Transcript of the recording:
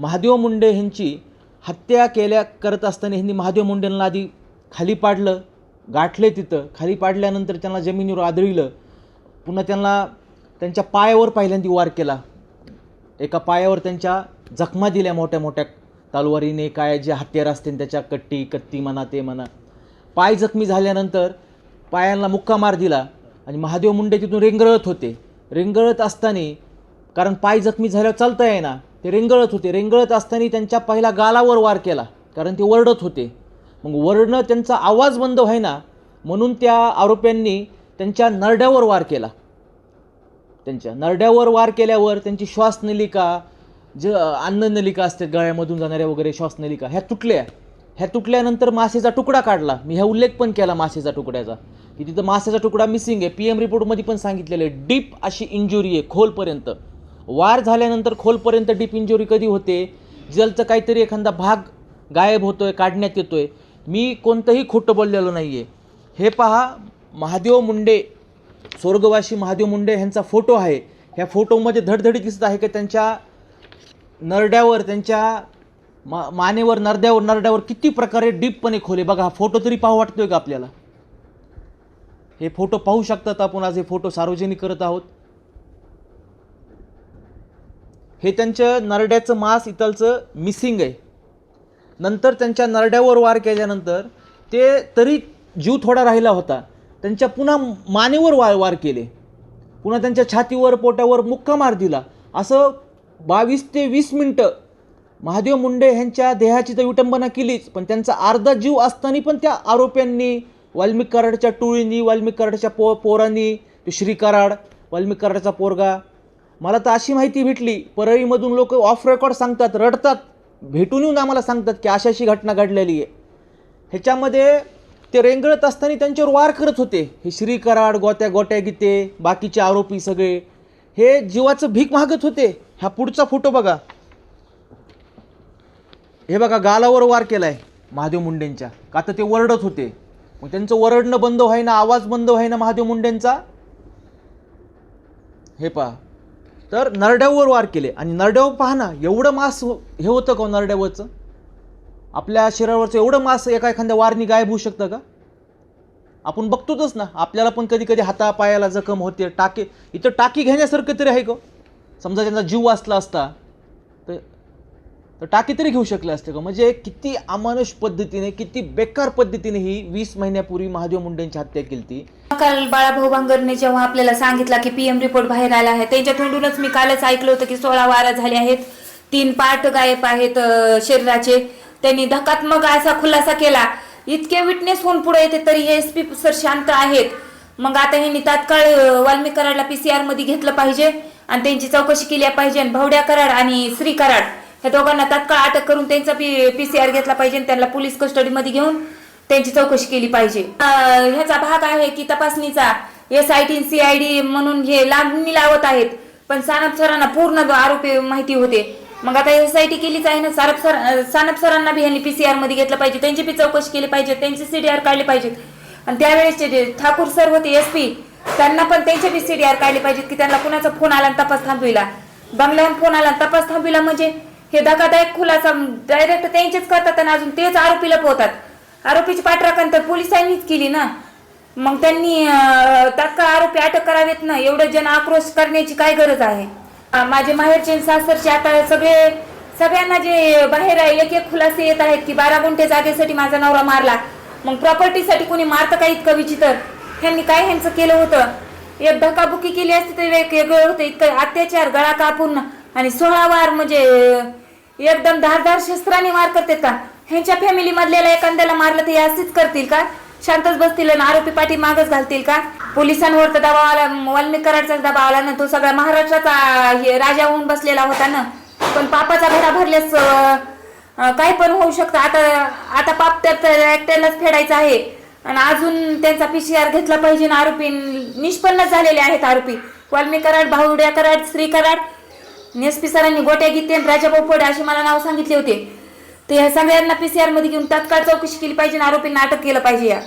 महादेव मुंडे ह्यांची हत्या केल्या करत असताना ह्यांनी महादेव मुंडेंना आधी खाली पाडलं गाठले तिथं. खाली पाडल्यानंतर त्यांना जमिनीवर आदळलं. पुन्हा त्यांना त्यांच्या पायावर पहिल्यांदा वार केला. एका पायावर त्यांच्या जखमा दिल्या मोठ्या मोठ्या तलवारीने काय जे हत्यार असतील त्याच्या कट्टी कत्ती म्हणा ते म्हणा. पाय जखमी झाल्यानंतर पायांना मुक्का मार दिला आणि महादेव मुंडे तिथून रेंगळत होते. रेंगळत असताना कारण पाय जखमी झाल्यावर चालता येईना. ते रेंगळत होते. रेंगळत असताना त्यांच्या पहिला गालावर वार केला. कारण ते वरडत होते. मग वरडणं त्यांचा आवाज बंद व्हायना म्हणून त्या आरोप्यांनी त्यांच्या नरड्यावर वार केला. त्यांच्या नरड्यावर वार केल्यावर त्यांची श्वासनलिका ज अन्ननलिका असते गळ्यामधून जाणाऱ्या वगैरे श्वासनलिका ह्या तुटल्या. ह्या तुटल्यानंतर मासेचा तुकडा काढला. मी ह्या उल्लेख पण केला मासेचा तुकड्याचा. की तिथं मासेचा तुकडा मिसिंग आहे. पी एम रिपोर्टमध्ये पण सांगितलेलं आहे. डीप अशी इंजुरी आहे खोलपर्यंत. वार झाल्यानंतर खोलपर्यंत डीप इंजुरी कधी होते? जलचं काहीतरी एखादा भाग गायब होतो आहे काढण्यात येतो आहे मी कोणतंही खोटं बोललेलो नाही आहे हे पहा महादेव मुंडे स्वर्गवासी महादेव मुंडे ह्यांचा फोटो आहे. ह्या फोटोमध्ये धडधडी दिसत आहे की त्यांच्या नरड्यावर त्यांच्या मा मानेवर नरड्यावर नरड्यावर किती प्रकारे डीपपणे खोले. बघा हा फोटो तरी पाहू वाटतोय का आपल्याला? हे फोटो पाहू शकतात आपण आज हे फोटो सार्वजनिक करत आहोत. हे त्यांच्या नरड्याचं मांस इथलचं मिसिंग आहे. नंतर त्यांच्या नरड्यावर वार केल्यानंतर ते तरी जीव थोडा राहिला होता. त्यांच्या पुन्हा मानेवर वार वार केले. पुन्हा त्यांच्या छातीवर पोटावर मुक्का मार दिला. असं बावीस ते वीस मिनटं महादेव मुंडे ह्यांच्या देहाची तर विटंबना केलीच पण त्यांचा अर्धा जीव असताना पण त्या आरोप्यांनी वाल्मिक कराडच्या टोळींनी वाल्मिक कराडच्या पो पोरांनी ते श्री कराड वाल्मिक कराडचा पोरगा मला तर अशी माहिती भेटली परळीमधून लोक ऑफ रेकॉर्ड सांगतात रडतात. भेटून येऊन आम्हाला सांगतात की अशी अशी घटना घडलेली आहे. ह्याच्यामध्ये ते रेंगळत असताना त्यांच्यावर वार करत होते. हे श्री कराड गोत्या गोट्या गीते बाकीचे आरोपी सगळे. हे जीवाचं भीक मागत होते. हा पुढचा फोटो बघा. हे बघा गालावर वार केलाय महादेव मुंडेंच्या. का तर ते वरडत होते. मग त्यांचं वरडणं बंद व्हायना आवाज बंद व्हायना महादेव मुंडेंचा? हे पहा. तर नरड्यावर वार केले. आणि नरड्यावर पाहणा एवढं मास हो- हे होतं का हो नरड्यावरचं? आपल्या शरीरावरचं एवढं मास एका एखाद्या वारनी गायब होऊ शकतं का? आपण बघतोच ना आपल्याला पण कधी कधी हातापायाला जखम होते टाके इथं टाकी घेण्यासारखं तरी आहे का हो? समजा त्यांचा जीव वाचला असता तर टाकी तरी घेऊ शकले असते का? म्हणजे किती अमानुष पद्धतीने किती बेकार पद्धतीने ही वीस महिन्यापूर्वी महादेव मुंडेंची हत्या केली ती काल बाळाभाऊ भांगरने जेव्हा आपल्याला सांगितला की पीएम रिपोर्ट बाहेर आला आहे त्यांच्या तोंडूनच मी कालच ऐकलं होतं की सोळा वारा झाले आहेत तीन पार्ट गायब आहेत शरीराचे. त्यांनी धकात्मक असा खुलासा केला. इतके विटनेस होऊन पुढे येते तरी हे एस पी सर शांत आहेत. मग आता ह्यांनी तात्काळ वाल्मी कराडला पीसीआरमध्ये घेतलं पाहिजे आणि त्यांची चौकशी केली पाहिजे. आणि भावड्या कराड आणि श्री कराड ह्या दोघांना तात्काळ अटक करून त्यांचा पी पीसीआर घेतला पाहिजे आणि त्यांना पोलीस कस्टडीमध्ये घेऊन त्यांची चौकशी केली पाहिजे. ह्याचा भाग आहे की तपासणीचा S I T C I D म्हणून हे लांबणी लावत आहेत. पण सानप सरांना पूर्ण आरोपी माहिती होते. मग आता एस आय टी केलीच आहे ना? सारप सर सानप सरांना बी ह्यांनी पीसीआरमध्ये घेतलं पाहिजे. त्यांची बी चौकशी केली पाहिजे. त्यांचे सीडीआर काढले पाहिजेत. आणि त्यावेळेसचे जे ठाकूर सर होते एस पी त्यांना पण त्यांचे बी सीडीआर काढले पाहिजेत की त्यांना कुणाचा फोन आला आणि तपास थांबविला. बंगल्याहून फोन आला आणि तपास थांबविला म्हणजे हे धकादायक खुलासा डायरेक्ट त्यांचेच करतात आणि अजून तेच आरोपी पोहतात आरोपीची पाठराखण तर पोलिसांनीच केली ना. मग त्यांनी तात्काळ आरोपी अटक करावेत ना एवढं जन आक्रोश करण्याची काय गरज आहे? माझे माहेरचे सासरचे आता सगळे सगळ्यांना जे बाहेर आहे एक एक खुलासे येत आहेत की बारा गुंठे जागेसाठी माझा नवरा मारला. मग प्रॉपर्टीसाठी कोणी मारतं का इतकं विचित्र? ह्यांनी काय ह्यांचं केलं होतं? एक धकाबुकी केली असती तर वेगवेगळं वेगळं होतं. इतकं अत्याचार गळा कापून आणि सोळा वार म्हणजे एकदम धारधार शस्त्राने मार करतात का? ह्यांच्या फॅमिली मधल्याला एखाद्याला मारलं तर असेच करतील का? शांतच बसतील आणि आरोपी पाठी मागच घालतील का? पोलिसांवर तर दबाव आला वाल्मिकराडचा दबाव आला ना तो सगळा महाराष्ट्राचा हे राजा होऊन बसलेला होता ना. पण पापाचा घडा भरल्यास काय पण होऊ शकतं. आता आता पाप तर ऍक्टरलाच फेडायचं आहे. आणि अजून त्यांचा पीसीआर घेतला पाहिजे ना आरोपी. निष्पन्न झालेले आहेत आरोपी. वाल्मी कराड भाऊड्या कराड श्री कराड एस पी सरांनी गोट्या गीते आणि राजाभाऊ फोडे अशी मला नाव सांगितले होते. ते ह्या सगळ्यांना पीसीआरमध्ये घेऊन तात्काळ चौकशी केली पाहिजे आणि आरोपींना अटक केलं पाहिजे या.